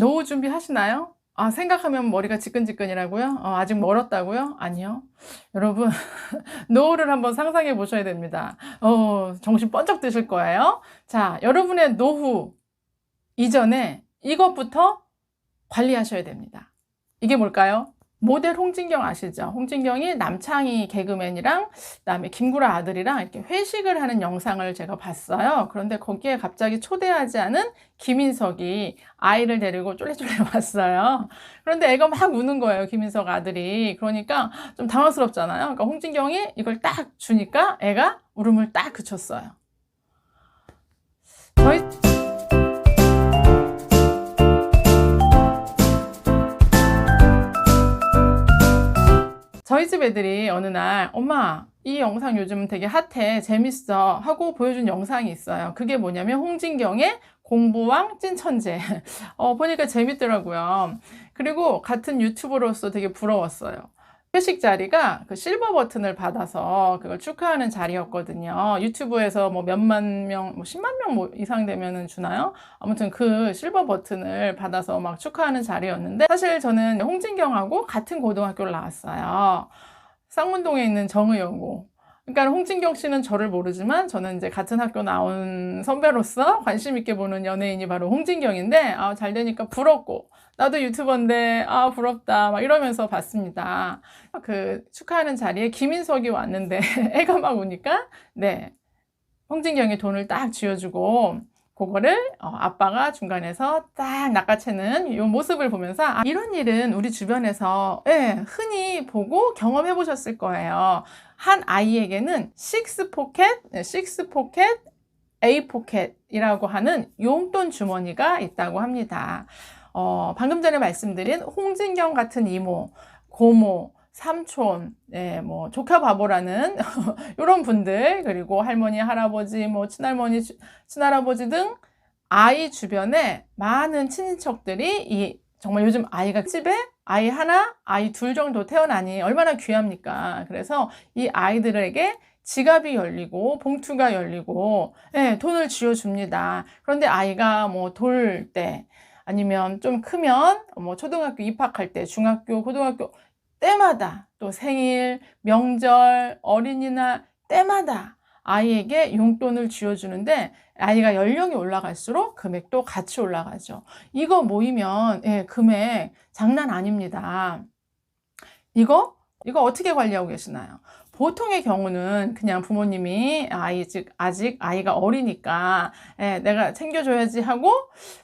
노후 준비 하시나요? 아, 생각하면 머리가 지끈지끈이라고요? 어, 아직 멀었다고요? 아니요. 여러분, 노후를 한번 상상해 보셔야 됩니다. 어, 정신 번쩍 드실 거예요. 자, 여러분의 노후 이전에 이것부터 관리하셔야 됩니다. 이게 뭘까요? 모델 홍진경 아시죠? 홍진경이 남창희 개그맨이랑 그다음에 김구라 아들이랑 이렇게 회식을 하는 영상을 제가 봤어요. 그런데 거기에 갑자기 초대하지 않은 김인석이 아이를 데리고 쫄래쫄래 왔어요. 그런데 애가 막 우는 거예요. 김인석 아들이. 그러니까 좀 당황스럽잖아요. 그러니까 홍진경이 이걸 딱 주니까 애가 울음을 딱 그쳤어요. 저희 집 애들이 어느 날 엄마 이 영상 요즘 되게 핫해 재밌어 하고 보여준 영상이 있어요. 그게 뭐냐면 홍진경의 공부왕 찐천재. 어, 보니까 재밌더라고요. 그리고 같은 유튜버로서 되게 부러웠어요. 회식 자리가 그 실버 버튼을 받아서 그걸 축하하는 자리였거든요. 유튜브에서 뭐 몇만 명, 뭐 10만 명 뭐 이상 되면은 주나요? 아무튼 그 실버 버튼을 받아서 막 축하하는 자리였는데 사실 저는 홍진경하고 같은 고등학교를 나왔어요. 쌍문동에 있는 정의여고. 그러니까 홍진경 씨는 저를 모르지만 저는 이제 같은 학교 나온 선배로서 관심 있게 보는 연예인이 바로 홍진경인데 아, 잘 되니까 부럽고 나도 유튜버인데 아 부럽다 막 이러면서 봤습니다. 그 축하하는 자리에 김인석이 왔는데 애가 막 우니까 네 홍진경이 돈을 딱 쥐어주고 그거를 어, 아빠가 중간에서 딱 낚아채는 이 모습을 보면서 아, 이런 일은 우리 주변에서 예, 흔히 보고 경험해 보셨을 거예요. 한 아이에게는 식스 포켓, 네, 식스 포켓, A 포켓이라고 하는 용돈 주머니가 있다고 합니다. 어, 방금 전에 말씀드린 홍진경 같은 이모, 고모, 삼촌, 네, 뭐 조카 바보라는 이런 분들 그리고 할머니, 할아버지, 뭐 친할머니, 친할아버지 등 아이 주변에 많은 친인척들이 이 정말 요즘 아이가 집에 아이 하나, 아이 둘 정도 태어나니 얼마나 귀합니까? 그래서 이 아이들에게 지갑이 열리고 봉투가 열리고 네, 돈을 쥐어줍니다. 그런데 아이가 뭐 돌 때 아니면 좀 크면 뭐 초등학교 입학할 때 중학교 고등학교 때마다 또 생일 명절 어린이날 때마다 아이에게 용돈을 쥐어주는데 아이가 연령이 올라갈수록 금액도 같이 올라가죠. 이거 모이면 예, 금액 장난 아닙니다. 이거 이거 어떻게 관리하고 계시나요? 보통의 경우는 그냥 부모님이 아이 즉 아직 아이가 어리니까 예, 내가 챙겨줘야지 하고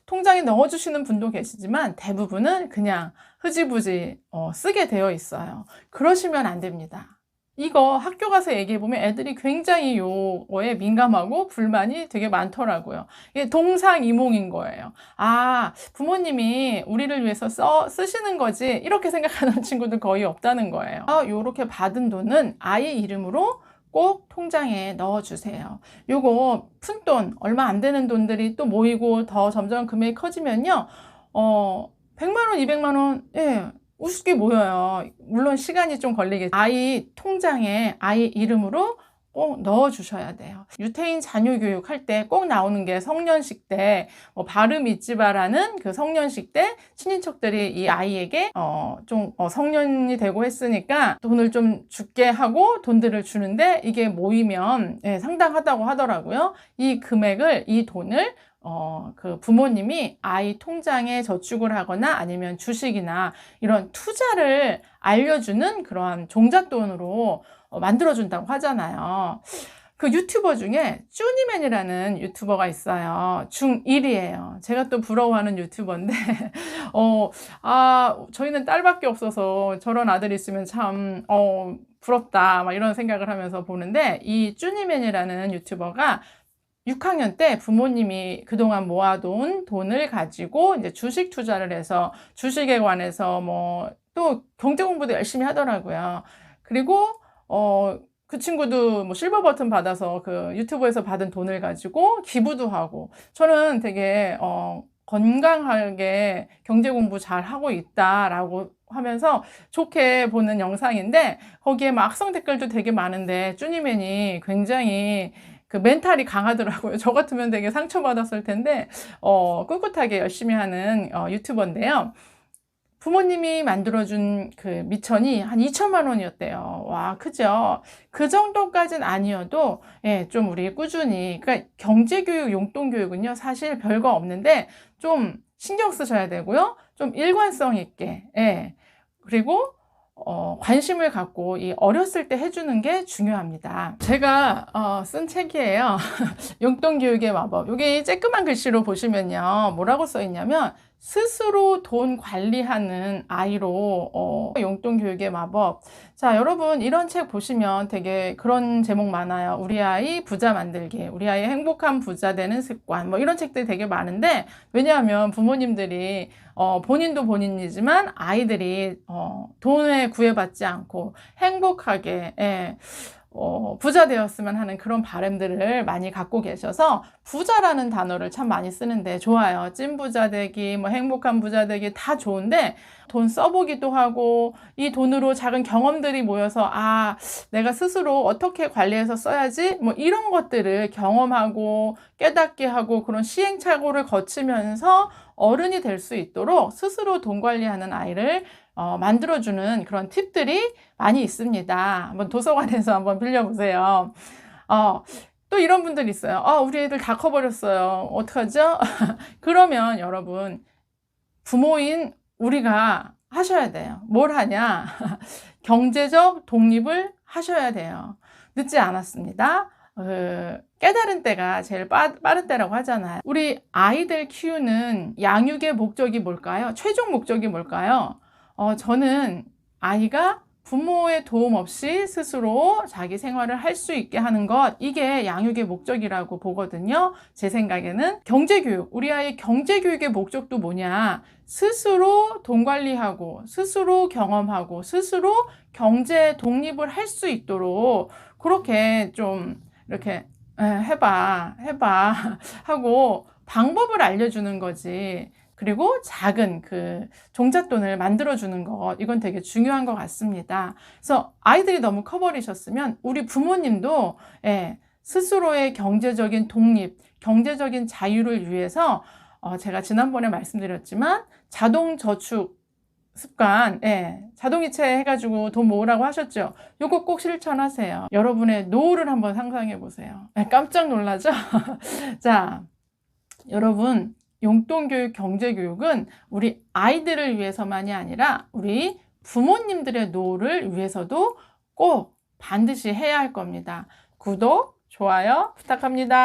통장에 넣어주시는 분도 계시지만 대부분은 그냥 흐지부지 어, 쓰게 되어 있어요. 그러시면 안 됩니다. 이거 학교 가서 얘기해 보면 애들이 굉장히 요거에 민감하고 불만이 되게 많더라고요. 이게 동상이몽인 거예요. 아, 부모님이 우리를 위해서 써, 쓰시는 거지. 이렇게 생각하는 친구들 거의 없다는 거예요. 아, 요렇게 받은 돈은 아이 이름으로 꼭 통장에 넣어주세요. 요거 푼돈, 얼마 안 되는 돈들이 또 모이고 더 점점 금액이 커지면요. 어, 100만원, 200만원, 예, 우습게 모여요. 물론 시간이 좀 걸리겠. 아이 통장에 아이 이름으로 꼭 넣어 주셔야 돼요. 유태인 자녀 교육할 때 꼭 나오는 게 성년식 때, 뭐 발음 잊지 마라는 그 성년식 때 친인척들이 이 아이에게 어, 좀 어, 성년이 되고 했으니까 돈을 좀 줄게 하고 돈들을 주는데 이게 모이면 예, 상당하다고 하더라고요. 이 금액을, 이 돈을 어, 그 부모님이 아이 통장에 저축을 하거나 아니면 주식이나 이런 투자를 알려주는 그러한 종잣돈으로 어, 만들어준다고 하잖아요. 그 유튜버 중에 쭈니맨이라는 유튜버가 있어요. 중1이에요. 제가 또 부러워하는 유튜버인데, 어, 아, 저희는 딸밖에 없어서 저런 아들이 있으면 참, 어, 부럽다. 막 이런 생각을 하면서 보는데, 이 쭈니맨이라는 유튜버가 6학년 때 부모님이 그동안 모아둔 돈을 가지고 이제 주식 투자를 해서 주식에 관해서 뭐 또 경제 공부도 열심히 하더라고요. 그리고 어, 그 친구도 뭐 실버 버튼 받아서 그 유튜브에서 받은 돈을 가지고 기부도 하고 저는 되게 어, 건강하게 경제 공부 잘 하고 있다라고 하면서 좋게 보는 영상인데 거기에 막 악성 댓글도 되게 많은데 쭈니맨이 굉장히 그그 멘탈이 강하더라고요. 저 같으면 되게 상처받았을 텐데, 어, 꿋꿋하게 열심히 하는 어, 유튜버인데요. 부모님이 만들어준 그 미천이 한 2천만 원이었대요. 와, 크죠? 그 정도까진 아니어도, 예, 좀 우리 꾸준히, 그러니까 경제교육, 용돈교육은요, 사실 별거 없는데, 좀 신경 쓰셔야 되고요. 좀 일관성 있게, 예. 그리고, 어, 관심을 갖고 이 어렸을 때 해주는 게 중요합니다. 제가 어, 쓴 책이에요. 용돈 교육의 마법. 여기 쬐끄만 글씨로 보시면요. 뭐라고 써 있냐면 스스로 돈 관리하는 아이로 어, 용돈 교육의 마법. 자, 여러분 이런 책 보시면 되게 그런 제목 많아요. 우리 아이 부자 만들기, 우리 아이 행복한 부자 되는 습관. 뭐 이런 책들이 되게 많은데 왜냐하면 부모님들이 어, 본인도 본인이지만 아이들이 어, 돈에 구애받지 않고 행복하게 예, 어, 부자 되었으면 하는 그런 바람들을 많이 갖고 계셔서 부자라는 단어를 참 많이 쓰는데 좋아요. 찐 부자 되기, 뭐 행복한 부자 되기 다 좋은데 돈 써보기도 하고 이 돈으로 작은 경험들이 모여서 아, 내가 스스로 어떻게 관리해서 써야지 뭐 이런 것들을 경험하고 깨닫게 하고 그런 시행착오를 거치면서 어른이 될 수 있도록 스스로 돈 관리하는 아이를 어, 만들어주는 그런 팁들이 많이 있습니다. 한번 도서관에서 한번 빌려보세요. 어, 또 이런 분들 있어요. 아, 우리 애들 다 커버렸어요. 어떡하죠? 그러면 여러분, 부모인 우리가 하셔야 돼요. 뭘 하냐? 경제적 독립을 하셔야 돼요. 늦지 않았습니다. 그 깨달은 때가 제일 빠, 빠른 때라고 하잖아요. 우리 아이들 키우는 양육의 목적이 뭘까요? 최종 목적이 뭘까요? 어, 저는 아이가 부모의 도움 없이 스스로 자기 생활을 할 수 있게 하는 것, 이게 양육의 목적이라고 보거든요. 제 생각에는 경제교육, 우리 아이 경제교육의 목적도 뭐냐? 스스로 돈 관리하고, 스스로 경험하고, 스스로 경제 독립을 할 수 있도록 그렇게 좀 이렇게 에, 해봐, 해봐 하고 방법을 알려주는 거지. 그리고 작은 그 종잣돈을 만들어주는 것, 이건 되게 중요한 것 같습니다. 그래서 아이들이 너무 커버리셨으면 우리 부모님도 예, 스스로의 경제적인 독립, 경제적인 자유를 위해서 어, 제가 지난번에 말씀드렸지만 자동 저축 습관, 예, 자동이체 해가지고 돈 모으라고 하셨죠? 요거 꼭 실천하세요. 여러분의 노후를 한번 상상해 보세요. 예, 깜짝 놀라죠? 자, 여러분, 용돈교육, 경제교육은 우리 아이들을 위해서만이 아니라 우리 부모님들의 노후를 위해서도 꼭 반드시 해야 할 겁니다. 구독, 좋아요 부탁합니다.